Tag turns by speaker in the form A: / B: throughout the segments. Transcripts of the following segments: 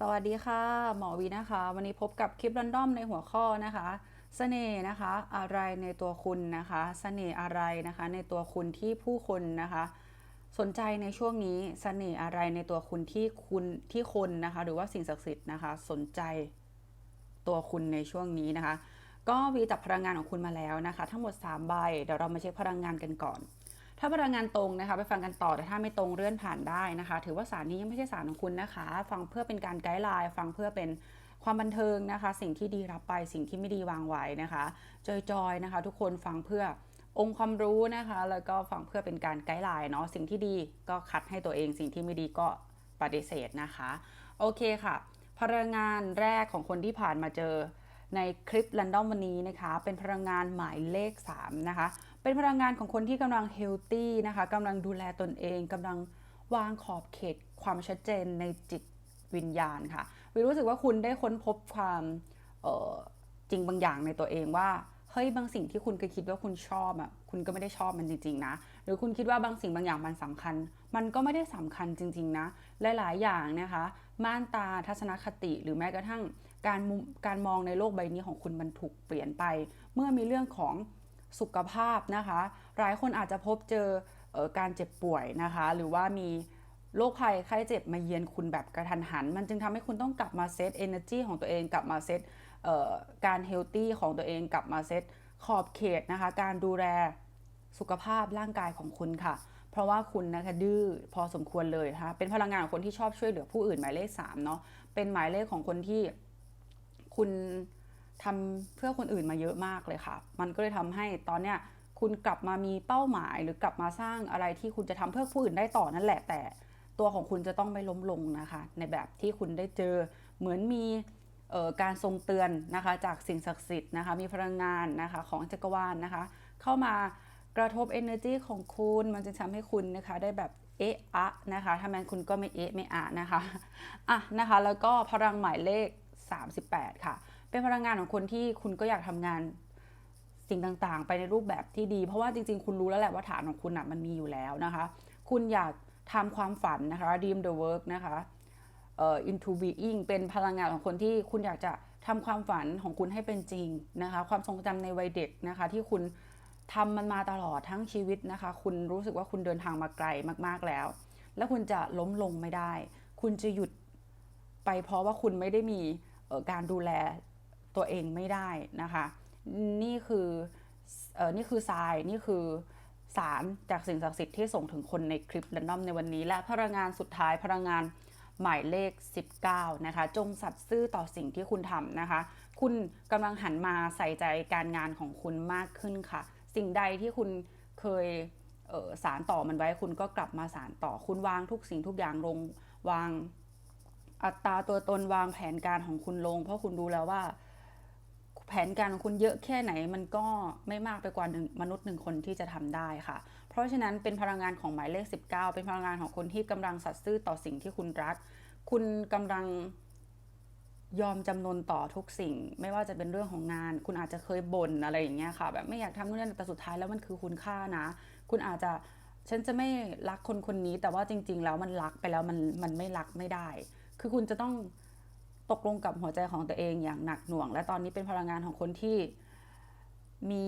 A: สวัสดีค่ะ หมอวีนะคะ วันนี้พบกับคลิปรันดอมในหัวข้อนะคะเสน่ห์นะคะ อะไรในตัวคุณนะคะเสน่ห์อะไรนะคะ ในตัวคุณที่ผู้คนนะคะ สนใจในช่วงนี้เสน่ห์อะไรในตัวคุณที่คุณที่คนนะคะ หรือว่าสิ่งศักดิ์สิทธิ์นะคะ สนใจตัวคุณในช่วงนี้นะคะ ก็วีจับพลังงานของคุณมาแล้วนะคะ ทั้งหมด 3 ใบเดี๋ยวเรามาเช็คพลังงานกันก่อน ถ้าพลังงานตรงนะคะ ไปฟังกันต่อแต่ถ้าไม่ตรงเลื่อนผ่านได้นะคะ ถือว่าสารนี้ยังไม่ใช่สารของคุณนะคะ ฟังเพื่อเป็นการไกด์ไลน์ฟังเพื่อเป็นความบันเทิงนะคะ สิ่งที่ดีรับไปสิ่งที่ไม่ดีวางไว้นะคะจอยๆนะคะ ทุกคนฟังเพื่อองค์ความรู้นะคะ แล้วก็ฟังเพื่อเป็นการไกด์ไลน์เนาะสิ่งที่ดีก็คัดให้ตัวเอง สิ่งที่ไม่ดีก็ปฏิเสธนะคะ โอเคค่ะ พลังงานแรกของคนที่ผ่านมาเจอในคลิป r รนดอมวันนี้นะคะ เป็นพลังงานหมายเลข 3 นะคะ เป็นพลังงานของคนที่กำลังเฮลตี้นะคะกำลังดูแลตนเองกำลังวางขอบเขตความชัดเจนในจิตวิญญาณค่ะวิรู้สึกว่าคุณได้ค้นพบความจริงบางอย่างในตัวเองว่าเฮ้ยบางสิ่งที่คุณเคยคิดว่าคุณชอบอะคุณก็ไม่ได้ชอบมันจริงๆนะ หรือคุณคิดว่าบางสิ่งบางอย่างมันสำคัญ มันก็ไม่ได้สำคัญจริง ๆนะ หลายๆอย่างนะคะ ม่านตาทัศนคติหรือแม้กระทั่งการการมองในโลกใบนี้ของคุณมันถูกเปลี่ยนไป เมื่อมีเรื่องของ สุขภาพนะคะหลายคนอาจจะพบเจอออการเจ็บป่วยนะคะ หรือว่ามีโรคภัยไข้เจ็บมาเยือนคุณแบบกระทันหัน มันจึงทำให้คุณต้องกลับมาเซต energy ของตัวเองกลับมาเซตการเฮลตี้ของตัวเองกลับมาเซตขอบเขตนะคะ การดูแลสุขภาพร่างกายของคุณค่ะ เพราะว่าคุณนะคะดื้อพอสมควรเลยนะคะเป็นพลังงานของคนที่ชอบช่วยเหลือผู้อื่นหมายเลข3เนาะเป็นหมายเลขของคนที่คุณ ทำเพื่อคนอื่นมาเยอะมากเลยค่ะ มันก็เลยทำให้ตอนเนี้ยคุณกลับมามีเป้าหมาย หรือกลับมาสร้างอะไรที่คุณจะทำเพื่อผู้อื่นได้ต่อนั่นแหละ แต่ตัวของคุณจะต้องไม่ล้มลงนะคะ ในแบบที่คุณได้เจอเหมือนมีการทรงเตือนนะคะจากสิ่งศักดิ์สิทธิ์นะคะมีพลังงานนะคะของจักรวาลนะคะ เข้ามากระทบ energy ของคุณมันจะทำให้คุณนะคะได้แบบเอะอะนะคะถ้าแม้นคุณก็ไม่เอะไม่อะนะคะอะนะคะแล้วก็พลังหมายเลข 38 ค่ะ เป็นพลังงานของคนที่คุณก็อยากทำงานสิ่งต่างๆ ไปในรูปแบบที่ดี เพราะว่าจริง ๆ คุณรู้แล้วแหละว่าฐานของคุณนะมันมีอยู่แล้วนะคะ คุณอยากทำความฝันนะคะ dream the work นะคะเอ่อ into being เป็นพลังงานของคนที่คุณอยากจะทำความฝันของคุณให้เป็นจริงนะคะ ความทรงจำในวัยเด็กนะคะ ที่คุณทำมันมาตลอดทั้งชีวิตนะคะ คุณรู้สึกว่าคุณเดินทางมาไกลมากๆแล้ว แล้วคุณจะล้มลงไม่ได้ คุณจะหยุดไปเพราะว่าคุณไม่ได้มีการดูแล ตัวเองไม่ได้นะคะ นี่คือเออนี่คือทรายนี่คือสารจากสิ่งศักดิ์สิทธิ์ที่ส่งถึงคนในคลิป r รนดอมในวันนี้ และพลังงานสุดท้ายพลังงานหมายเลข 19 นะคะ จงสัตย์ซื่อต่อสิ่งที่คุณทำนะคะ คุณกำลังหันมาใส่ใจการงานของคุณมากขึ้นค่ะ สิ่งใดที่คุณเคยเออสารต่อมันไว้คุณก็กลับมาสารต่อ คุณวางทุกสิ่งทุกอย่างลงวางอัตราตัวตนวางแผนการของคุณลง เพราะคุณรู้แล้วว่า แผนการของคุณเยอะแค่ไหนมันก็ไม่มากไปกว่าหนึ่งมนุษย์หนึ่งคนที่จะทำได้ค่ะ เพราะฉะนั้นเป็นพลังงานของหมายเลข 19 เป็นพลังงานของคนที่กำลังสัตย์ซื่อต่อสิ่งที่คุณรัก คุณกำลังยอมจำนนต่อทุกสิ่ง ไม่ว่าจะเป็นเรื่องของงาน คุณอาจจะเคยบ่นอะไรอย่างเงี้ยค่ะ แบบไม่อยากทำนู่นนั่นแต่สุดท้ายแล้วมันคือคุณค่านะ คุณอาจจะฉันจะไม่รักคนคนนี้ แต่ว่าจริง ๆ แล้วมันรักไปแล้วมันมันไม่รักไม่ได้ คือคุณจะต้อง ตกลงกับหัวใจของตัวเองอย่างหนักหน่วง และตอนนี้เป็นพลังงานของคนที่มี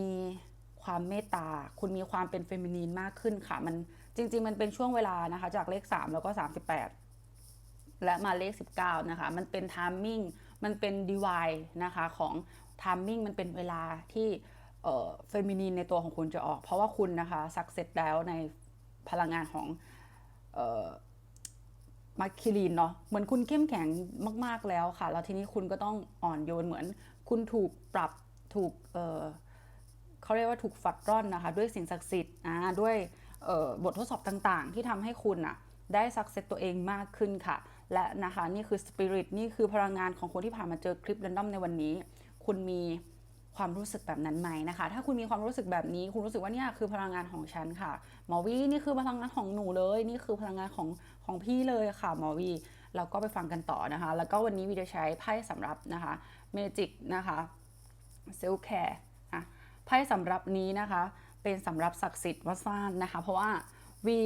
A: ความเมตตา คุณมีความเป็นเฟมินีนมากขึ้นค่ะ มันจริง ๆ มันเป็นช่วงเวลานะคะ จากเลข 3 แล้วก็ 38 และมาเลข 19 นะคะ มันเป็นทามมิ่ง มันเป็นดีวายนะคะ ของทามมิ่งมันเป็นเวลาที่เฟมินีนในตัวของคุณจะออก เพราะว่าคุณนะคะสักเสร็จแล้วในพลังงานของ มาคิลีนเนาะเหมือนคุณเข้มแข็งมากๆแล้วค่ะ แล้วทีนี้คุณก็ต้องอ่อนโยนเหมือน คุณถูกปรับถูกเเขาเรียกว่าถูกฝัดร่อนนะคะ ด้วยสิ่งศักดิ์สิทธิ์อ่าด้วยบททดสอบต่างๆ ที่ทำให้คุณอะได้สักเซตตัวเองมากขึ้นค่ะ และนะคะนี่คือสปิริตนี่คือพลังงานของคนที่ผ่านมาเจอคลิป r รนดอมในวันนี้ คุณมีความรู้สึกแบบนั้นไหมนะคะ ถ้าคุณมีความรู้สึกแบบนี้ คุณรู้สึกว่าเนี่ยคือพลังงานของฉันค่ะ หมอวีนี่คือพลังงานของหนูเลย นี่คือพลังงานของ ของพี่เลยค่ะหมอวีเราก็ไปฟังกันต่อนะคะ แล้วก็วันนี้วีจะใช้ไพ่สำหรับนะคะเมจิกนะคะเซลแคร์อะไพ่สำหรับนี้นะคะ เป็นสำหรับศักดิ์สิทธิ์วัดซ่านนะคะ เพราะว่าวี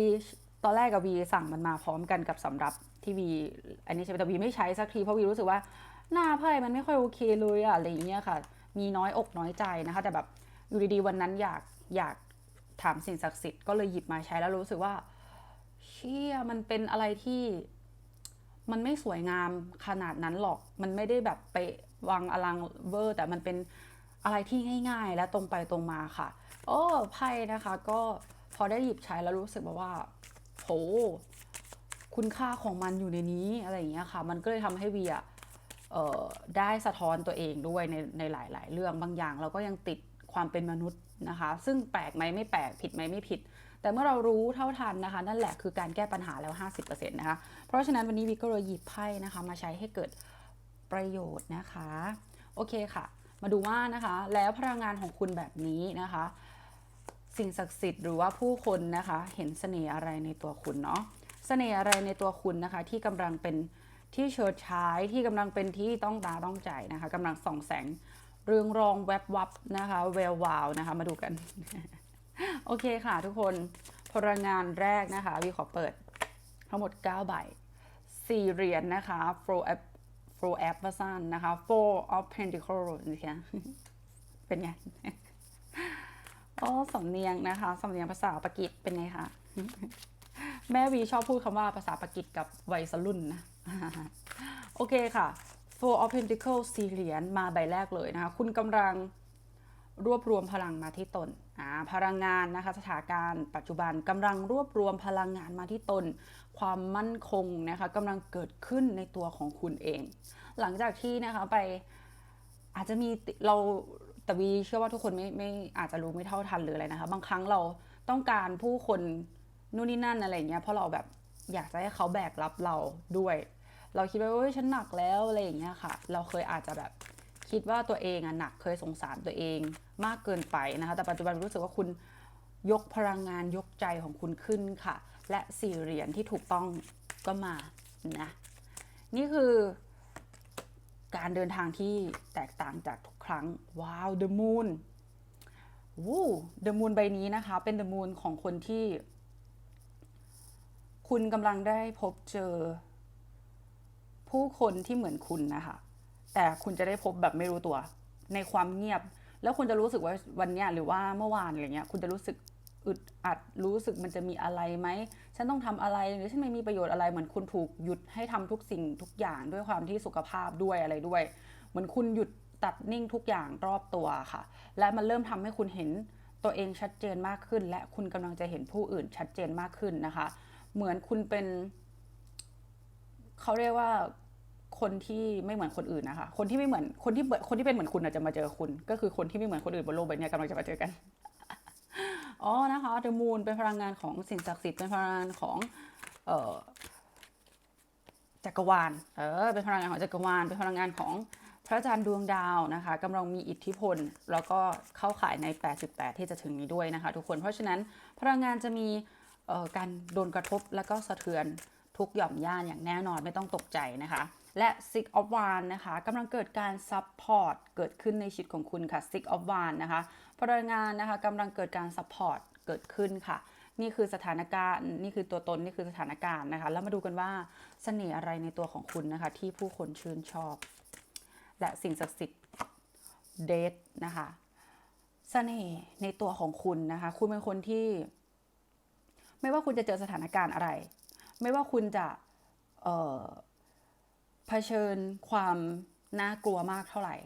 A: ตอนแรกกับวีสั่งมันมาพร้อมกันกับสำหรับที่วีอันนี้ใช่ไหมแต่วีไม่ใช้สักทีเพราะวีรู้สึกว่าหน้าไพ่มันไม่ค่อยโอเคเลยอะอะไรอย่างเงี้ยค่ะ มีน้อยอกน้อยใจนะคะ แต่แบบอยู่ดีๆวันนั้นอยากอยากถามสิ่งศักดิ์สิทธิ์ก็เลยหยิบมาใช้แล้วรู้สึกว่า ชี่ยมันเป็นอะไรที่มันไม่สวยงามขนาดนั้นหรอก มันไม่ได้แบบไปะวางอลังเวอร์ แต่มันเป็นอะไรที่ง่าย ๆ และตรงไปตรงมาค่ะ โอ้ไพ่นะคะ ก็พอได้หยิบใช้แล้วรู้สึกแบบว่าโหคุณค่าของมันอยู่ในนี้อะไรอย่างเงี้ยค่ะ มันก็เลยทำให้วีอะเอ่อได้สะท้อนตัวเองด้วยในในหลาย ๆ เรื่องบางอย่าง เราก็ยังติดความเป็นมนุษย์นะคะ ซึ่งแปลกไหมไม่แปลกผิดไหมไม่ผิด แต่เมื่อเรารู้เท่าทันนะคะ นั่นแหละคือการแก้ปัญหาแล้ว 50%นะคะ เพราะฉะนั้นวันนี้วิก็เลยหยิบไพ่นะคะ มาใช้ให้เกิดประโยชน์นะคะ โอเคค่ะ มาดูว่านะคะ แล้วพลังงานของคุณแบบนี้นะคะ สิ่งศักดิ์สิทธิ์หรือว่าผู้คนนะคะ เห็นเสน่ห์อะไรในตัวคุณเนาะเสน่ห์อะไรในตัวคุณนะคะ ที่กำลังเป็นที่เฉิดฉายที่กำลังเป็นที่ต้องตาต้องใจนะคะกำลังส่องแสงเรืองรองแวบวับนะคะแวววาวนะคะ มาดูกัน โอเคค่ะทุกคนพลังงานแรกนะคะวีขอเปิด ทั้งหมด 9 ใบ4เหรียญนะคะ four app four app ประสานนะคะ four of pentacles นะคะเป็นไงอ๋อสำเนียงนะคะสำเนียงภาษาปากีสเป็นไงคะแม่วีชอบพูดคำว่าภาษาปากีสกับวัยรุ่นนะโอเคค่ะ Four of Pentacles สี่เหรียญมาใบแรกเลยนะคะ คุณกำลัง รวบรวมพลังมาที่ตนพลังงานนะคะสถานการณ์ปัจจุบันกำลังรวบรวมพลังงานมาที่ตน ความมั่นคงนะคะกำลังเกิดขึ้นในตัวของคุณเอง หลังจากที่นะคะไปอาจจะมีเราแต่วีเชื่อว่าทุกคนไม่ไม่อาจจะรู้ไม่เท่าทันหรืออะไรนะคะ บางครั้งเราต้องการผู้คนนู่นนี่นั่นอะไรเงี้ยเพราะเราแบบอยากจะให้เขาแบกรับเราด้วย เราคิดว่าเฮ้ยฉันหนักแล้วอะไรอย่างเงี้ยค่ะ เราเคยอาจจะแบบ คิดว่าตัวเองอะหนักเคยสงสารตัวเองมากเกินไปนะคะ แต่ปัจจุบันรู้สึกว่าคุณยกพลังงานยกใจของคุณขึ้นค่ะ และสี่เหรียญที่ถูกต้องก็มานะนี่คือการเดินทางที่แตกต่างจากทุกครั้ง ว้าว The Moon วู้ The Moon ใบนี้นะคะ เป็น The Moon ของคนที่ คุณกำลังได้พบเจอ ผู้คนที่เหมือนคุณนะคะ แต่คุณจะได้พบแบบไม่รู้ตัว ในความเงียบ แล้วคุณจะรู้สึกว่าวันเนี้ยหรือว่าเมื่อวานอะไรเงี้ย คุณจะรู้สึกอึดอัดรู้สึกมันจะมีอะไรไหมฉันต้องทำอะไรหรือฉันไม่มีประโยชน์อะไรเหมือนคุณถูกหยุดให้ทำทุกสิ่งทุกอย่างด้วยความที่สุขภาพด้วยอะไรด้วย เหมือนคุณหยุดตัดนิ่งทุกอย่างรอบตัวค่ะ และมันเริ่มทำให้คุณเห็นตัวเองชัดเจนมากขึ้น และคุณกำลังจะเห็นผู้อื่นชัดเจนมากขึ้นนะคะ เหมือนคุณเป็น เขาเรียกว่า คนที่ไม่เหมือนคนอื่นนะคะ คนที่ไม่เหมือนคนที่เบิคนที่เป็นเหมือนคุณอาจจะมาเจอคุณ ก็คือคนที่ไม่เหมือนคนอื่นบนโลกใบนี้กำลังจะมาเจอกันอ๋อนะคะ The Moon เป็นพลังงานของสิ่งศักดิ์สิทธิ์เป็นพลังงานของเอ่อจักรวาลเออเป็นพลังงานของจักรวาลเป็นพลังงานของพระจันทร์ดวงดาวนะคะกำลังมีอิทธิพล แล้วก็เข้าข่ายใน 88 ที่จะถึงนี้ด้วยนะคะ ทุกคนเพราะฉะนั้นพลังงานจะมีการโดนกระทบแล้วก็สะเทือนทุกหย่อมย่านอย่างแน่นอนไม่ต้องตกใจนะคะ และ Six of Wands นะคะกำลังเกิดการซับพอร์ตเกิดขึ้นในชีวิตของคุณค่ะ Six of Wands นะคะพลังงานนะคะกำลังเกิดการซัพพอร์ตเกิดขึ้นค่ะ นี่คือสถานการณ์นี่คือตัวตนนี่คือสถานการณ์นะคะ แล้วมาดูกันว่าเสน่ห์อะไรในตัวของคุณนะคะ ที่ผู้คนชื่นชอบ และสิ่งศักดิ์สิทธิ์เดทนะคะเสน่ห์ในตัวของคุณนะคะ คุณเป็นคนที่ ไม่ว่าคุณจะเจอสถานการณ์อะไร ไม่ว่าคุณจะ เอ่อ เผชิญความน่ากลัวมากเท่าไหร่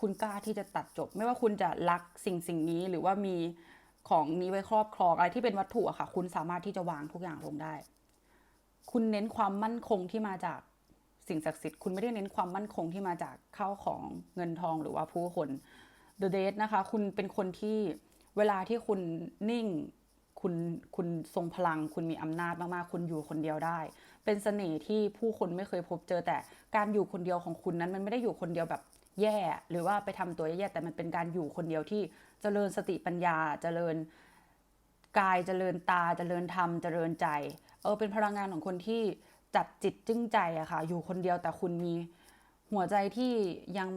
A: คุณกล้าที่จะตัดจบ ไม่ว่าคุณจะรักสิ่งสิ่งนี้หรือว่ามีของนี้ไว้ครอบครองอะไรที่เป็นวัตถุอะค่ะ คุณสามารถที่จะวางทุกอย่างลงได้ คุณเน้นความมั่นคงที่มาจากสิ่งศักดิ์สิทธิ์คุณไม่ได้เน้นความมั่นคงที่มาจากข้าวของเงินทองหรือว่าผู้คน The Date นะคะ คุณเป็นคนที่เวลาที่คุณนิ่ง คุณคุณทรงพลัง คุณมีอำนาจมากๆ คุณอยู่คนเดียวได้ เป็นเสน่ห์ที่ผู้คนไม่เคยพบเจอแต่การอยู่คนเดียวของคุณนั้น มันไม่ได้อยู่คนเดียวแบบแย่ หรือว่าไปทำตัวแย่แต่มันเป็นการอยู่คนเดียวที่เจริญสติปัญญาเจริญกายเจริญตาเจริญธรรมเจริญใจเออเป็นพลังงานของคนที่จับจิตจึ้งใจอะค่ะ อยู่คนเดียวแต่คุณมีหัวใจที่ยัง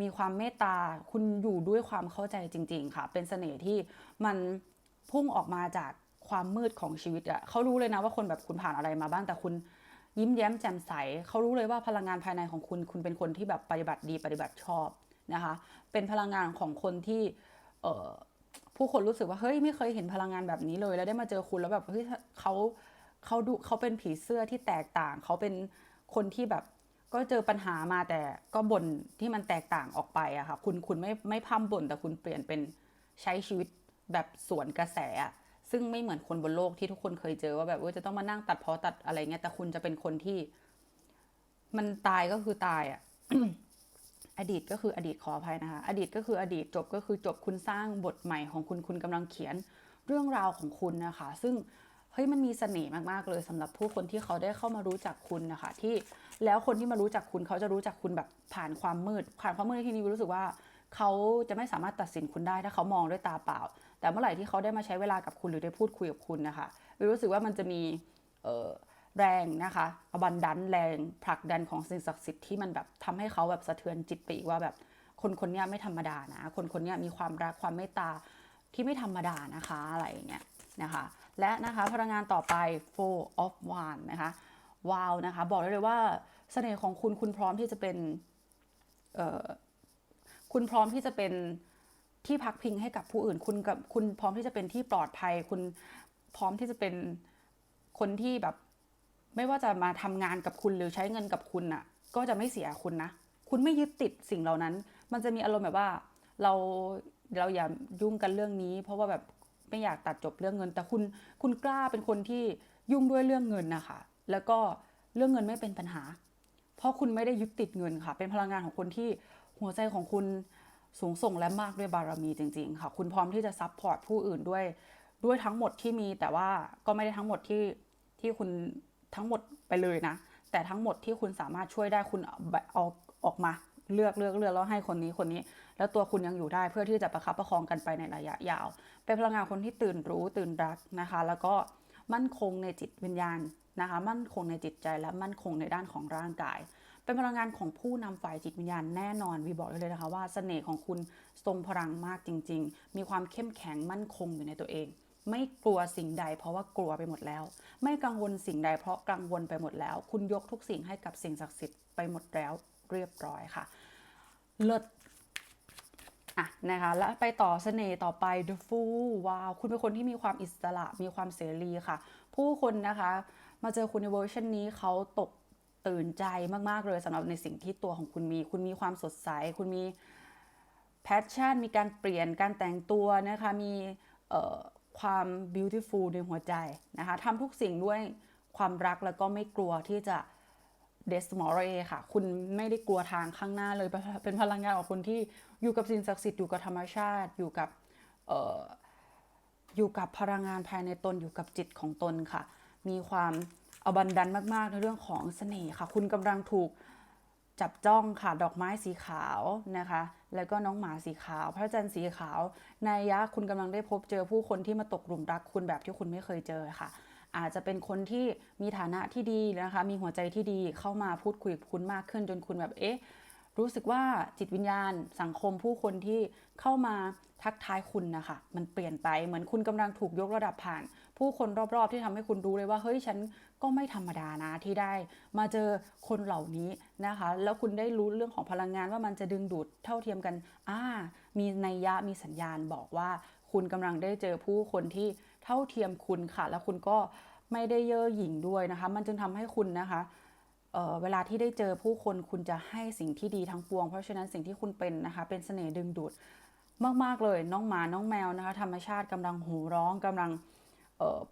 A: มีความเมตตาคุณอยู่ด้วยความเข้าใจจริง ๆ ค่ะ เป็นเสน่ห์ที่มันพุ่งออกมาจาก ความมืดของชีวิตอะเขารู้เลยนะว่าคนแบบคุณผ่านอะไรมาบ้างแต่คุณยิ้มแย้มแจ่มใสเขารู้เลยว่าพลังงานภายในของคุณ คุณเป็นคนที่แบบปฏิบัติดีปฏิบัติชอบนะคะ เป็นพลังงานของคนที่เออผู้คนรู้สึกว่าเฮ้ยไม่เคยเห็นพลังงานแบบนี้เลย แล้วได้มาเจอคุณแล้วแบบเฮ้ยเขาเขาดูเขาเป็นผีเสื้อที่แตกต่าง เขาเป็นคนที่แบบก็เจอปัญหามาแต่ก็บ่นที่มันแตกต่างออกไปอะค่ะคุณคุณไม่ไม่พร่ำบ่นแต่คุณเปลี่ยนเป็นใช้ชีวิตแบบสวนกระแสอะ ซึ่งไม่เหมือนคนบนโลกที่ทุกคนเคยเจอว่าแบบว่าจะต้องมานั่งตัดเพอตัดอะไรเงี้ยแต่คุณจะเป็นคนที่ มันตายก็คือตายอะอดีตก็คืออดีตขออภัยนะคะ อดีตก็คืออดีตจบก็คือจบคุณสร้างบทใหม่ของคุณคุณกำลังเขียนเรื่องราวของคุณนะคะ ซึ่งเฮ้ยมันมีเสน่ห์มากๆเลยสำหรับผู้คนที่เขาได้เข้ามารู้จักคุณนะคะ ที่แล้วคนที่มารู้จักคุณเขาจะรู้จักคุณแบบผ่านความมืดผ่านความมืดในที่นี้รู้สึกว่า เขาจะไม่สามารถตัดสินคุณได้ถ้าเขามองด้วยตาเปล่า แต่เมื่อไหร่ที่เขาได้มาใช้เวลากับคุณหรือได้พูดคุยกับคุณนะคะรู้สึกว่ามันจะมีแรงนะคะอบันดันแรงผลักดันของสิ่งศักดิ์สิทธิ์ที่มันแบบทำให้เขาแบบสะเทือนจิตไปอีกว่าแบบคนคนนี้ไม่ธรรมดานะ คนคนนี้มีความรักความเมตตาที่ไม่ธรรมดานะคะอะไรอย่างเงี้ยนะคะและนะคะพลังงานต่อไป four of wands นะคะว้าวนะคะบอกได้เลยว่าเสน่ห์ของคุณคุณพร้อมที่จะเป็น คุณพร้อมที่จะเป็นที่พักพิงให้กับผู้อื่น คุณกับคุณพร้อมที่จะเป็นที่ปลอดภัย คุณพร้อมที่จะเป็นคนที่แบบ ไม่ว่าจะมาทำงานกับคุณหรือใช้เงินกับคุณน่ะ ก็จะไม่เสียคุณนะ คุณไม่ยึดติดสิ่งเหล่านั้น มันจะมีอารมณ์แบบว่า เราเราอย่ายุ่งกันเรื่องนี้ เพราะว่าแบบไม่อยากตัดจบเรื่องเงิน แต่คุณคุณกล้าเป็นคนที่ยุ่งด้วยเรื่องเงินนะคะ แล้วก็เรื่องเงินไม่เป็นปัญหา เพราะคุณไม่ได้ยึดติดเงินค่ะ เป็นพลังงานของคนที่ หัวใจของคุณสูงส่งและมากด้วยบารมีจริง ๆ ค่ะ คุณพร้อมที่จะซัพพอร์ตผู้อื่นด้วยด้วยทั้งหมดที่มีแต่ว่าก็ไม่ได้ทั้งหมดที่ที่คุณทั้งหมดไปเลยนะ แต่ทั้งหมดที่คุณสามารถช่วยได้คุณเอาเอาออกมาเลือกเลือกเลือกแล้วให้คนนี้คนนี้ แล้วตัวคุณยังอยู่ได้เพื่อที่จะประคับประคองกันไปในระยะยาว เป็นพลังงานคนที่ตื่นรู้ตื่นรักนะคะ แล้วก็มั่นคงในจิตวิญญาณนะคะ มั่นคงในจิตใจและมั่นคงในด้านของร่างกาย เป็นพลังงานของผู้นำฝ่ายจิตวิญญาณแน่นอนวีบอกได้เลยนะคะว่าเสน่ห์ของคุณทรงพลังมากจริง ๆ มีความเข้มแข็งมั่นคงอยู่ในตัวเอง ไม่กลัวสิ่งใด เพราะว่ากลัวไปหมดแล้ว ไม่กังวลสิ่งใด เพราะกังวลไปหมดแล้ว คุณยกทุกสิ่งให้กับสิ่งศักดิ์สิทธิ์ไปหมดแล้วเรียบร้อยค่ะเลิศอะนะคะแล้วไปต่อเสน่ห์ต่อไป The Fool ว้าว คุณเป็นคนที่มีความอิสระมีความเสรีค่ะ ผู้คนนะคะ มาเจอคุณในเวอร์ชันนี้เขาตก ตื่นใจมากๆเลยสำหรับในสิ่งที่ตัวของคุณมี คุณมีความสดใส คุณมีแพชชั่น มีการเปลี่ยนการแต่งตัวนะคะ มีความ beautiful ในหัวใจนะคะทำทุกสิ่งด้วยความรักแล้วก็ไม่กลัวที่จะเดสมอร์เอค่ะ คุณไม่ได้กลัวทางข้างหน้าเลย เป็นพลังงานของคนที่อยู่กับสิ่งศักดิ์สิทธิ์อยู่กับธรรมชาติ อยู่กับออยู่กับพลังงานภายในตนอยู่กับจิตของตนค่ะ มีความ อบันดันมากๆในเรื่องของเสน่ห์ค่ะ คุณกำลังถูกจับจ้องค่ะดอกไม้สีขาวนะคะ แล้วก็น้องหมาสีขาว พระจันทร์สีขาว นายยะคุณกำลังได้พบเจอผู้คนที่มาตกหลุมรักคุณแบบที่คุณไม่เคยเจอค่ะ อาจจะเป็นคนที่มีฐานะที่ดีนะคะ มีหัวใจที่ดีเข้ามาพูดคุยกับคุณมากขึ้นจนคุณแบบเอ๊ะรู้สึกว่าจิตวิญญาณสังคมผู้คนที่เข้ามาทักทายคุณนะคะ มันเปลี่ยนไปเหมือนคุณกำลังถูกยกระดับผ่าน ผู้คนรอบๆที่ทำให้คุณรู้เลยว่าเฮ้ยฉัน ก็ไม่ธรรมดานะที่ได้มาเจอคนเหล่านี้นะคะ แล้วคุณได้รู้เรื่องของพลังงานว่ามันจะดึงดูดเท่าเทียมกันอ่ามีนัยยะมีสัญญาณบอกว่าคุณกำลังได้เจอผู้คนที่เท่าเทียมคุณค่ะ แล้วคุณก็ไม่ได้เย่อหยิ่งด้วยนะคะ มันจึงทำให้คุณนะคะเออเวลาที่ได้เจอผู้คนคุณจะให้สิ่งที่ดีทั้งปวง เพราะฉะนั้นสิ่งที่คุณเป็นนะคะ เป็นเสน่ห์ดึงดูดมาก ๆ เลยน้องหมาน้องแมวนะคะ ธรรมชาติกำลังหูร้องกำลัง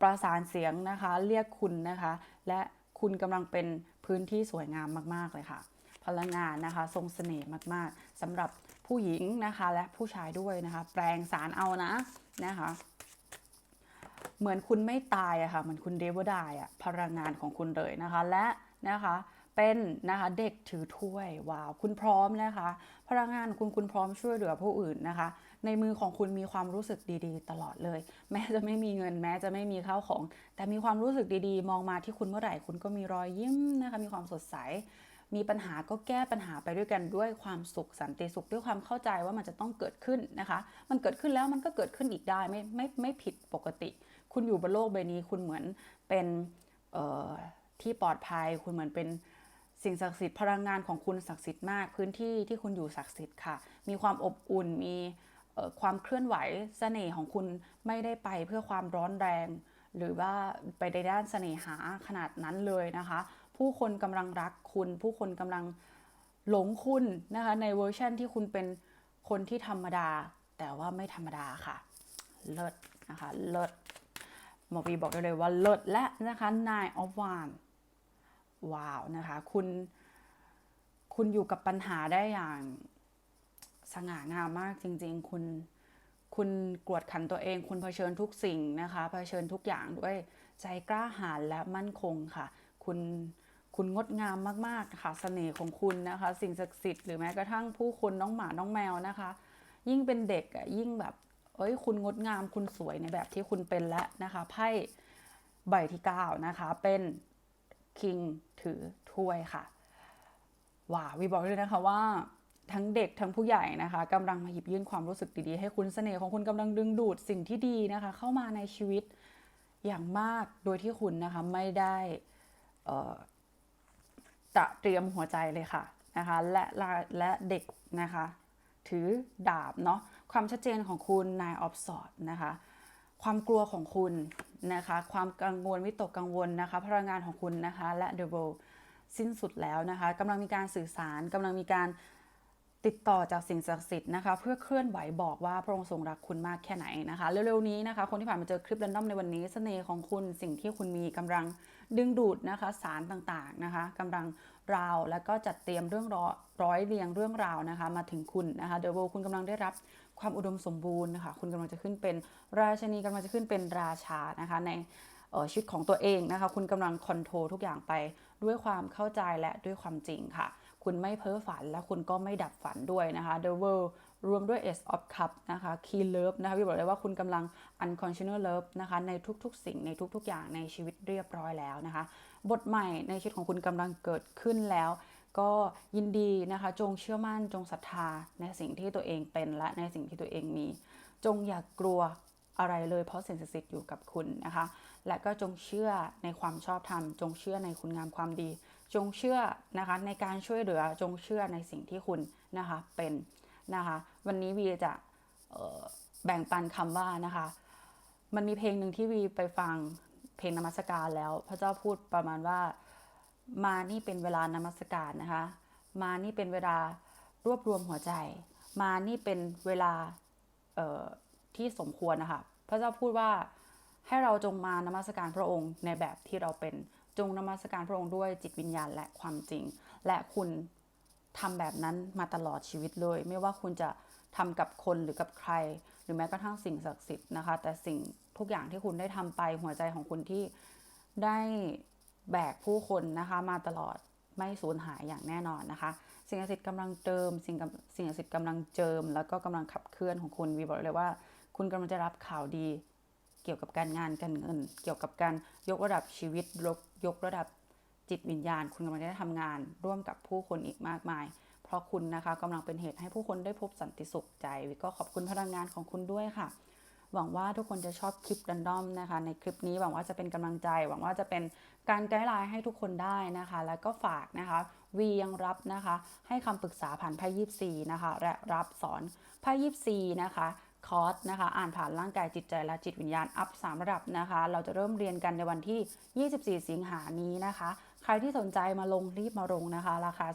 A: ประสานเสียงนะคะ เรียกคุณนะคะ และคุณกำลังเป็นพื้นที่สวยงามมากๆเลยค่ะ พลังงานนะคะ ทรงเสน่ห์มากๆสำหรับผู้หญิงนะคะ และผู้ชายด้วยนะคะ แปลงสารเอานะนะคะเหมือนคุณไม่ตายอะค่ะเหมือนคุณเดวดายอะพลังงานของคุณเลยนะคะ และนะคะเป็นนะคะเด็กถือถ้วยว้าวคุณพร้อมนะคะ พลังงานคุณคุณพร้อมช่วยเหลือผู้อื่นนะคะ ในมือของคุณมีความรู้สึกดีๆ ตลอดเลย แม้จะไม่มีเงินแม้จะไม่มีข้าวของ แต่มีความรู้สึกดีๆ มองมาที่คุณเมื่อไหร่คุณก็มีรอยยิ้มนะคะมีความสดใสมีปัญหาก็แก้ปัญหาไปด้วยกันด้วยความสุขสันติสุขด้วยความเข้าใจว่ามันจะต้องเกิดขึ้นนะคะ มันเกิดขึ้นแล้วมันก็เกิดขึ้นอีกได้ไม่ไม่ไม่ผิดปกติ คุณอยู่บนโลกใบนี้คุณเหมือนเป็นที่ปลอดภัย คุณเหมือนเป็นสิ่งศักดิ์สิทธิ์พลังงานของคุณศักดิ์สิทธิ์มาก พื้นที่ที่คุณอยู่ศักดิ์สิทธิ์ค่ะ มีความอบอุ่นมี ความเคลื่อนไหวเสน่ห์ของคุณไม่ได้ไปเพื่อความร้อนแรง หรือว่าไปในด้านเสน่หาขนาดนั้นเลยนะคะ ผู้คนกำลังรักคุณ ผู้คนกำลังหลงคุณนะคะในเวอร์ชันที่คุณเป็นคนที่ธรรมดา แต่ว่าไม่ธรรมดาค่ะ เลิศนะคะเลิศหมอวีบอกได้เลยว่าเลิศและนะคะ nine of wands ว้าวนะคะ คุณ คุณอยู่กับปัญหาได้อย่าง สง่างามมากจริง ๆ คุณคุณกวดขันตัวเอง คุณเผชิญทุกสิ่งนะคะเผชิญทุกอย่างด้วยใจกล้าหาญและมั่นคงค่ะ คุณคุณงดงามมากๆค่ะเสน่ห์ของคุณนะคะ สิ่งศักดิ์สิทธิ์หรือแม้กระทั่งผู้คนน้องหมาน้องแมวนะคะ ยิ่งเป็นเด็กอะยิ่งแบบ เอ้ย คุณงดงามคุณสวยในแบบที่คุณเป็นแล้วนะคะไพ่ใบที่เก้านะคะเป็นคิงถือถ้วยค่ะว้าวีบอกเลยนะคะว่า ทั้งเด็กทั้งผู้ใหญ่นะคะกำลังมาหยิบยื่นความรู้สึกดีๆ ให้คุณเสน่ห์ของคุณกำลังดึงดูดสิ่งที่ดีนะคะ เข้ามาในชีวิตอย่างมากโดยที่คุณนะคะไม่ได้เอ่อตะเตรียมหัวใจเลยค่ะนะคะและและและเด็กนะคะถือดาบเนาะความชัดเจนของคุณ nine of swords นะคะความกลัวของคุณนะคะความกังวลวิตกกังวลนะคะพลังงานของคุณนะคะและ The World สิ้นสุดแล้วนะคะกำลังมีการสื่อสารกำลังมีการ ติดต่อจากสิ่งศักดิ์สิทธิ์นะคะเพื่อเคลื่อนไหวบอกว่าพระองค์ทรงรักคุณมากแค่ไหนนะคะ เร็วๆนี้นะคะ คนที่ผ่านมาเจอคลิป r รนดอมในวันนี้เสน่ห์ของคุณสิ่งที่คุณมีกำลังดึงดูดนะคะสารต่างๆนะคะกำลังราวแล้วก็จัดเตรียมเรื่องร้อยร้อยเรียงเรื่องราวนะคะ มาถึงคุณนะคะเดวคุณกำลังได้รับความอุดมสมบูรณ์นะคะคุณกำลังจะขึ้นเป็นราชนีกำลังจะขึ้นเป็นราชานะคะในชีวิตของตัวเองนะคะ คุณกำลังคอนโทรลทุกอย่างไปด้วยความเข้าใจและด้วยความจริงค่ะ คุณไม่เพ้อฝันและคุณก็ไม่ดับฝันด้วยนะคะ The World รวมด้วย Ace of Cup นะคะ Key Love นะคะพี่บอกเลยว่าคุณกำลัง unconditional love นะคะ ในทุกๆ สิ่งในทุก ๆ อย่างในชีวิตเรียบร้อยแล้วนะคะ บทใหม่ในชีวิตของคุณกำลังเกิดขึ้นแล้ว ก็ยินดีนะคะ จงเชื่อมั่นจงศรัทธาในสิ่งที่ตัวเองเป็นและในสิ่งที่ตัวเองมี จงอย่ากกลัวอะไรเลยเพราะสิ่งศักดิ์สิทธิ์อยู่กับคุณนะคะ และก็จงเชื่อในความชอบธรรม จงเชื่อในคุณงามความดี จงเชื่อนะคะในการช่วยเหลือจงเชื่อในสิ่งที่คุณนะคะเป็นนะคะวันนี้วีจะแบ่งปันคำว่านะคะ มันมีเพลงหนึ่งที่วีไปฟังเพลงนมัสการแล้ว พระเจ้าพูดประมาณว่ามานี่เป็นเวลานมัสการนะคะ มานี่เป็นเวลารวบรวมหัวใจ มานี่เป็นเวลาที่สมควรนะคะพระเจ้าพูดว่าให้เราจงมานมัสการพระองค์ในแบบที่เราเป็น จงนมัสการพระองค์ด้วยจิตวิญญาณและความจริง และคุณทำแบบนั้นมาตลอดชีวิตเลย ไม่ว่าคุณจะทำกับคนหรือกับใคร หรือแม้กระทั่งสิ่งศักดิ์สิทธิ์นะคะ แต่สิ่งทุกอย่างที่คุณได้ทำไปหัวใจของคุณที่ได้แบกผู้คนนะคะมาตลอดไม่สูญหายอย่างแน่นอนนะคะ สิ่งศักดิ์สิทธิ์กำลังเติม สิ่งสิ่งศักดิ์สิทธิ์กำลังเจิม แล้วก็กำลังขับเคลื่อนของคุณวีบอกเลยว่า คุณกำลังจะรับข่าวดี เกี่ยวกับการงานการเงิน เกี่ยวกับการยกระดับชีวิตยกระดับจิตวิญญาณ คุณกำลังได้ทำงาน ร่วมกับผู้คนอีกมากมาย เพราะคุณนะคะกำลังเป็นเหตุให้ผู้คนได้พบสันติสุขใจวิก็ขอบคุณพลังงานของคุณด้วยค่ะ หวังว่าทุกคนจะชอบคลิปรันดอมนะคะ ในคลิปนี้หวังว่าจะเป็นกำลังใจ หวังว่าจะเป็นการไกด์ไลน์ให้ทุกคนได้นะคะ แล้วก็ฝากนะคะวียังรับนะคะ ให้คำปรึกษาผ่านไพ่ยิปซีนะคะ และรับสอนไพ่ยิปซีนะคะ คอร์สนะคะ อ่านผ่านร่างกายจิตใจและจิตวิญญาณอัพ 3 ระดับนะคะ เราจะเริ่มเรียนกันในวันที่ 24 สิงหานี้นะคะ ใครที่สนใจมาลงรีบมาลงนะคะ ราคา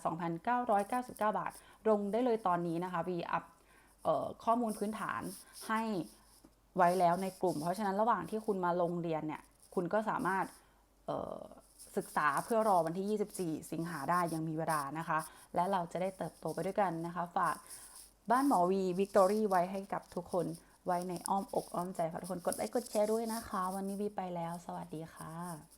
A: 2,999 บาท ลงได้เลยตอนนี้นะคะวีอัพข้อมูลพื้นฐานให้ไว้แล้วในกลุ่ม เพราะฉะนั้นระหว่างที่คุณมาลงเรียนเนี่ย คุณก็สามารถศึกษาเพื่อรอวันที่ 24 สิงหาได้ยังมีเวลานะคะ และเราจะได้เติบโตไปด้วยกันนะคะ ฝาก บ้านหมอวีวิกตอรี่ไว้ให้กับทุกคนไว้ในอ้อมอกอ้อมใจค่ะทุกคนกดไลค์กดแชร์ด้วยนะคะ วันนี้วีไปแล้ว สวัสดีค่ะ